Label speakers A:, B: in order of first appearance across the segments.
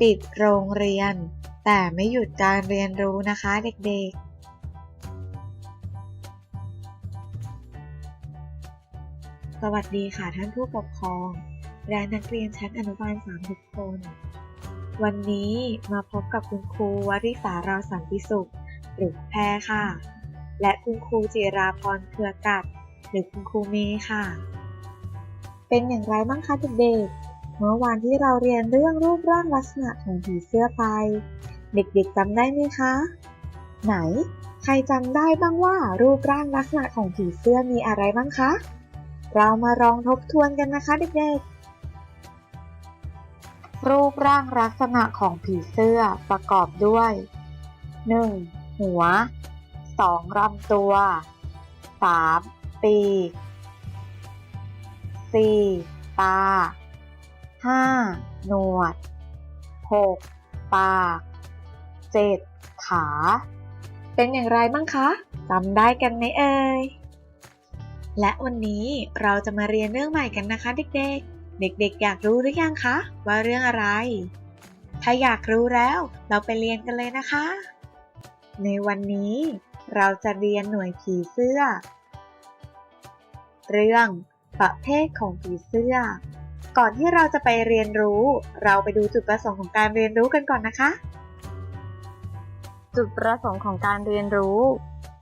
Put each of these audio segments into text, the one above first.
A: ปิดโรงเรียน แต่ไม่หยุดการเรียนรู้นะคะเด็กๆสวัสดีค่ะท่านผู้ปกครอง และนักเรียนชั้นอนุบาลสามทุกคน วันนี้มาพบกับคุณครูวริษาราสันติสุข หรือแพรค่ะ และคุณครูจิราพรเครือกัด หรือคุณครูเมย์ค่ะ เป็นอย่างไรบ้างคะเด็กๆ เมื่อวานที่เราเรียนเรื่องรูปร่างลักษณะของผีเสื้อไป เด็กๆจำได้ไหมคะ ไหน ใครจำได้บ้างว่ารูปร่างลักษณะของผีเสื้อมีอะไรบ้างคะ เรามาลองทบทวนกันนะคะเด็กๆ รูปร่างลักษณะของผีเสื้อประกอบด้วย 1. หัว 2. ลำตัว 3. ปีก 4. ตา 5. หนวด 6. ปาก 7. ขา เป็นอย่างไรบ้างคะจำได้กันไหมเอ่ย และวันนี้เราจะมาเรียนเรื่องใหม่กันนะคะ เด็กๆ เด็กๆ อยากรู้หรือยังคะ ว่าเรื่องอะไร ถ้าอยากรู้แล้วเราไปเรียนกันเลยนะคะ ในวันนี้เราจะเรียนหน่วยผีเสื้อ เรื่องประเภทของผีเสื้อ ก่อนที่เราจะไปเรียนรู้ เราไปดูจุดประสงค์ของการเรียนรู้กันก่อนนะคะ จุดประสงค์ของการเรียนรู้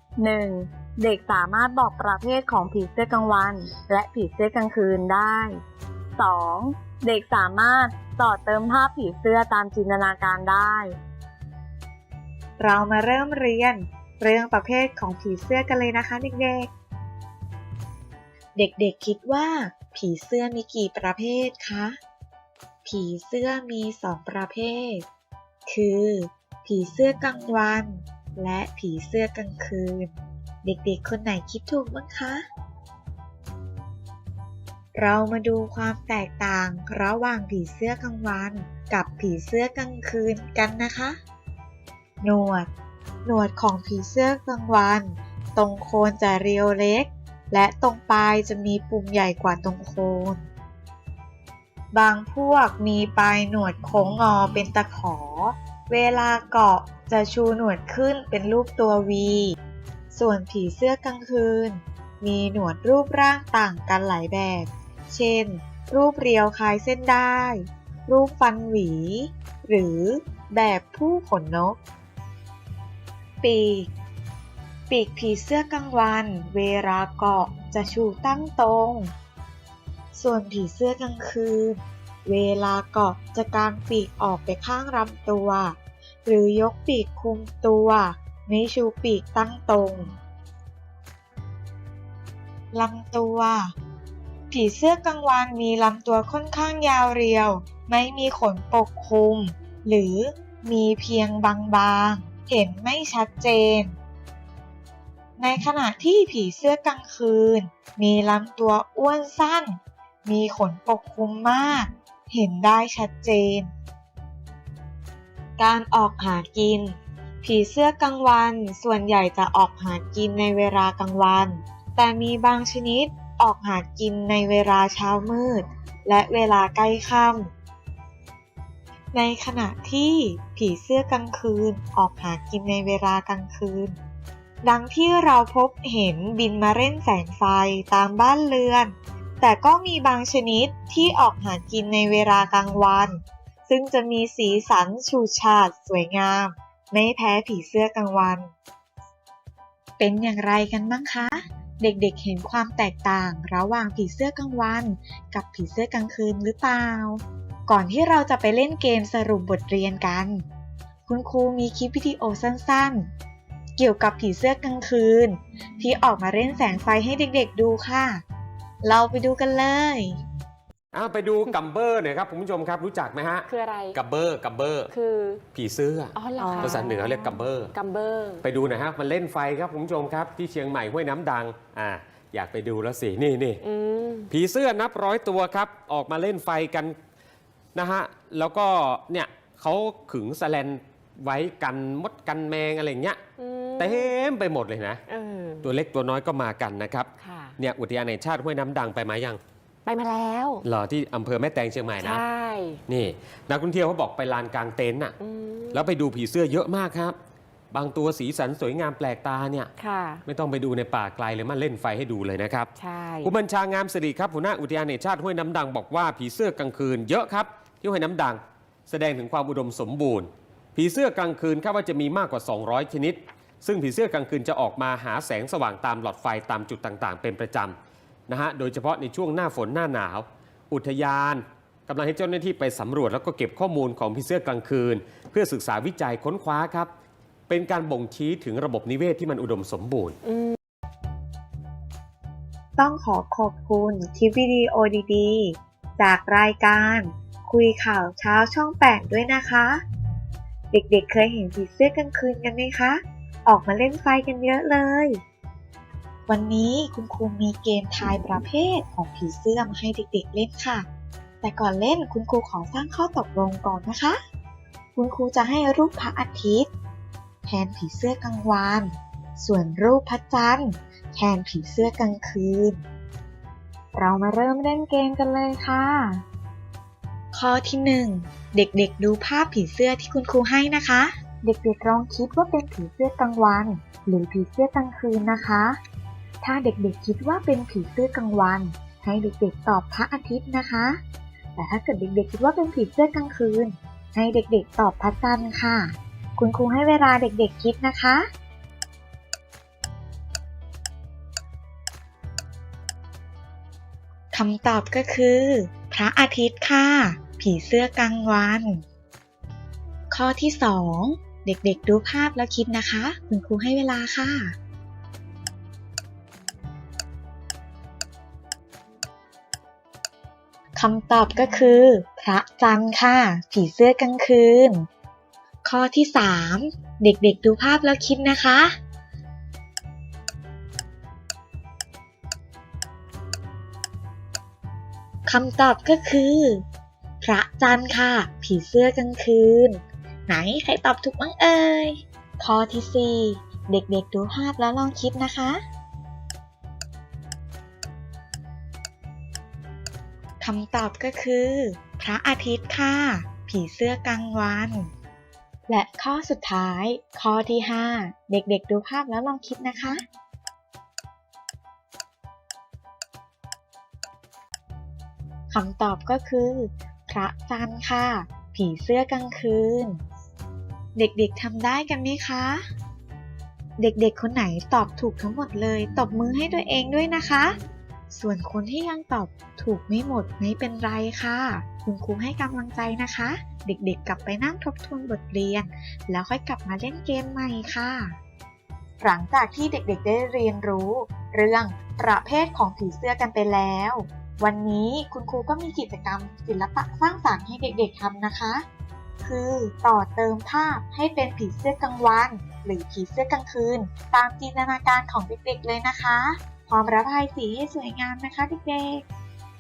A: 1. เด็กสามารถบอกประเภทของผีเสื้อกลางวัน และผีเสื้อกลางคืนได้ 2. เด็กสามารถต่อเติมภาพผีเสื้อตามจินตนาการได้ เรามาเริ่มเรียนเรื่องประเภทของผีเสื้อกันเลยนะคะเด็กๆ เด็กๆคิดว่า ผีเสื้อมีกี่ประเภทคะ ผีเสื้อมีสองประเภท คือ ผีเสื้อกลางวัน และผีเสื้อกลางคืน เด็กๆ คนไหนคิดถูกบ้างคะ เรามาดูความแตกต่างระหว่างผีเสื้อกลางวัน กับผีเสื้อกลางคืนกันนะคะ หนวด หนวดของผีเสื้อกลางวัน ตรงโคนจะเรียวเล็ก และตรงปลายจะมีปุ่มใหญ่กว่าตรงโคน บางพวกมีปลายหนวดโค้งงอเป็นตะขอ เวลาเกาะจะชูหนวดขึ้นเป็นรูปตัววี ส่วนผีเสื้อกลางคืน มีหนวดรูปร่างต่างกันหลายแบบ เช่น รูปเรียวคล้ายเส้นได้ รูปฟันหวี หรือแบบผู้ขนนก ปีก ปีกผีเสื้อกลางวัน เวลาเกาะจะชูตั้งตรง ส่วนผีเสื้อกลางคืน เวลาเกาะจะกางปีกออกไปข้างลำตัว หรือยกปีกคุมตัวไม่ชูปีกตั้งตรงลำตัว ผีเสื้อกลางวันมีลำตัวค่อนข้างยาวเรียว ไม่มีขนปกคลุม หรือมีเพียงบางๆ เห็นไม่ชัดเจน ในขณะที่ผีเสื้อกลางคืน มีลำตัวอ้วนสั้น มีขนปกคลุมมาก เห็นได้ชัดเจน การออกหากิน ผีเสื้อกลางวัน ส่วนใหญ่จะออกหากินในเวลากลางวัน แต่มีบางชนิดออกหากินในเวลาเช้ามืด และเวลาใกล้ค่ำในขณะที่ผีเสื้อกลางคืนออกหากินในเวลากลางคืน ดังที่เราพบเห็นบินมาเล่นแสงไฟตามบ้านเรือน แต่ก็มีบางชนิดที่ออกหากินในเวลากลางวัน ซึ่งจะมีสีสันฉูดฉาดสวยงาม ไม่แพ้ผีเสื้อกลางวัน เป็นอย่างไรกันบ้างคะ เด็กๆเห็นความแตกต่างระหว่างผีเสื้อกลางวัน กับผีเสื้อกลางคืนหรือเปล่า ก่อนที่เราจะไปเล่นเกมสรุปบทเรียนกัน คุณครูมีคลิปวิดีโอสั้นๆ เกี่ยวกับผีเสื้อกลางคืน ที่ออกมาเล่นแสงไฟให้เด็กๆดูค่ะ เราไปดูกันเลย
B: อ้าวไปดูกัมเบอร์หน่อยครับคุณผู้ชมครับรู้จักไหมฮะ
C: คืออะไร
B: กัมเบอร์กัมเบอร์
C: คือ
B: ผีเสื้อ
C: อ๋อเหรอคะ
B: ภาษาเหนือเรียกกัมเบอร์
C: กัมเบอร์
B: ไปดูหน่อยฮะมันเล่นไฟครับคุณผู้ชมครับ ที่เชียงใหม่ห้วยน้ำดังอ่าอยากไปดูแล้วสินี่นี่
C: อืม
B: ผีเสื้อนับร้อยตัวครับ ออกมาเล่นไฟกันนะฮะแล้วก็เนี่ยเขาขึงสแลนไว้กันมดกันแมงอะไรอย่างเงี้ย
C: อืม
B: เต็มไปหมดเลยนะ
C: เออ
B: ตัวเล็กตัวน้อยก็มากันนะครับ
C: ค่ะ
B: เนี่ยอุทยานแห่งชาติห้วยน้ำดังไปไหมยัง
C: ไปมาแล้ว
B: เหรอที่อำเภอแม่แตงเชียงใหม่
C: ใช
B: นะ่นี่ นักท่องเที่ยวเขาบอกไปลานกลางเต็นท์น่ะ
C: อืม
B: แล้วไปดูผีเสื้อเยอะมากครับ บางตัวสีสันสวยงามแปลกตาเนี่ย
C: ค่ะ
B: ไม่ต้องไปดูในป่าไกลเลยมันเล่นไฟให้ดูเลยนะครับ
C: ใช่
B: ผู้บัญชางามสิริครับหัวหน้าอุทยานแห่งชาติห้วยน้ำดังบอกว่าผีเสื้อกลางคืนเยอะครับ ที่ห้วยน้ำดัง แสดงถึงความอุดมสมบูรณ์ ผีเสื้อกลางคืนคาดว่าจะมีมากกว่า 200 ชนิด ซึ่งผีเสื้อกลางคืนจะออกมาหาแสงสว่างตามหลอดไฟตามจุดต่างๆ เป็นประจำนะฮะโดยเฉพาะในช่วงหน้าฝนหน้าหนาว อุทยานกำลังให้เจ้าหน้าที่ไปสำรวจแล้วก็เก็บข้อมูลของผีเสื้อกลางคืน เพื่อศึกษาวิจัยค้นคว้าครับ เป็นการบ่งชี้ถึงระบบนิเวศที่มันอุดมสมบูรณ์
A: ต้องขอขอบคุณคลิปวิดีโอดีๆ จากรายการคุยข่าวเช้าช่อง8ด้วยนะคะ เด็กๆเคยเห็นผีเสื้อกลางคืนกันไหมคะ ออกมาเล่นไฟกันเยอะเลย วันนี้คุณครูมีเกมทายประเภทของผีเสื้อมาให้เด็กๆเล่นค่ะ แต่ก่อนเล่นคุณครูขอสร้างข้อตกลงก่อนนะคะ คุณครูจะให้รูปพระอาทิตย์ แทนผีเสื้อกลางวัน ส่วนรูปพระจันทร์ แทนผีเสื้อกลางคืน เรามาเริ่มเล่นเกมกันเลยค่ะ ข้อที่ 1 เด็กๆดูภาพผีเสื้อที่คุณครูให้นะคะ เด็กๆลองคิดว่าเป็นผีเสื้อกลางวัน หรือผีเสื้อกลางคืนนะคะ ถ้าเด็กๆคิดว่าเป็นผีเสื้อกลางวัน ให้เด็กๆตอบพระอาทิตย์นะคะ แต่ถ้าเกิดเด็กๆคิดว่าเป็นผีเสื้อกลางคืน ให้เด็กๆตอบพระจันทร์ค่ะ คุณครูให้เวลาเด็กๆคิดนะคะคำตอบก็คือ พระอาทิตย์ค่ะ ผีเสื้อกลางวัน ข้อที่ 2 เด็กๆดูภาพแล้วคิดนะคะ คุณครูให้เวลาค่ะคำตอบก็คือ พระจันทร์ค่ะ ผีเสื้อกลางคืน ข้อที่ 3 เด็กๆดูภาพแล้วคิดนะคะ คำตอบก็คือ พระจันทร์ค่ะ ผีเสื้อกลางคืน ไหนใครตอบถูกบ้างเอ่ย ข้อที่ 4 เด็กๆดูภาพแล้วลองคิดนะคะ คำตอบก็คือ พระอาทิตย์ค่ะ ผีเสื้อกลางวัน และข้อสุดท้าย ข้อที่ 5 เด็กๆดูภาพแล้วลองคิดนะคะคำตอบก็คือ พระจันทร์ค่ะ ผีเสื้อกลางคืน เด็กๆทำได้กันไหมคะ เด็กๆ คนไหนตอบถูกทั้งหมดเลย ตบมือให้ตัวเองด้วยนะคะ ส่วนคนที่ยังตอบถูกไม่หมดไม่เป็นไรค่ะ คุณครูให้กำลังใจนะคะ เด็กๆ กลับไปนั่งทบทวนบทเรียน แล้วค่อยกลับมาเล่นเกมใหม่ค่ะ หลังจากที่เด็กๆ ได้เรียนรู้ เรื่องประเภทของผีเสื้อกันไปแล้ว วันนี้คุณครูก็มีกิจกรรมศิลปะสร้างสรรค์ให้เด็กๆทำนะคะ คือต่อเติมภาพให้เป็นผีเสื้อกลางวัน หรือผีเสื้อกลางคืน ตามจินตนาการของเด็กๆเลยนะคะ พร้อมระบายสีให้สวยงามนะคะเด็ก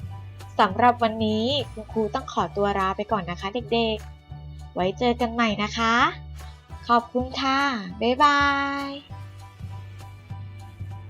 A: ๆสำหรับวันนี้คุณครูต้องขอตัวลาไปก่อนนะคะเด็กๆ ไว้เจอกันใหม่นะคะ ขอบคุณค่ะ บ๊ายบาย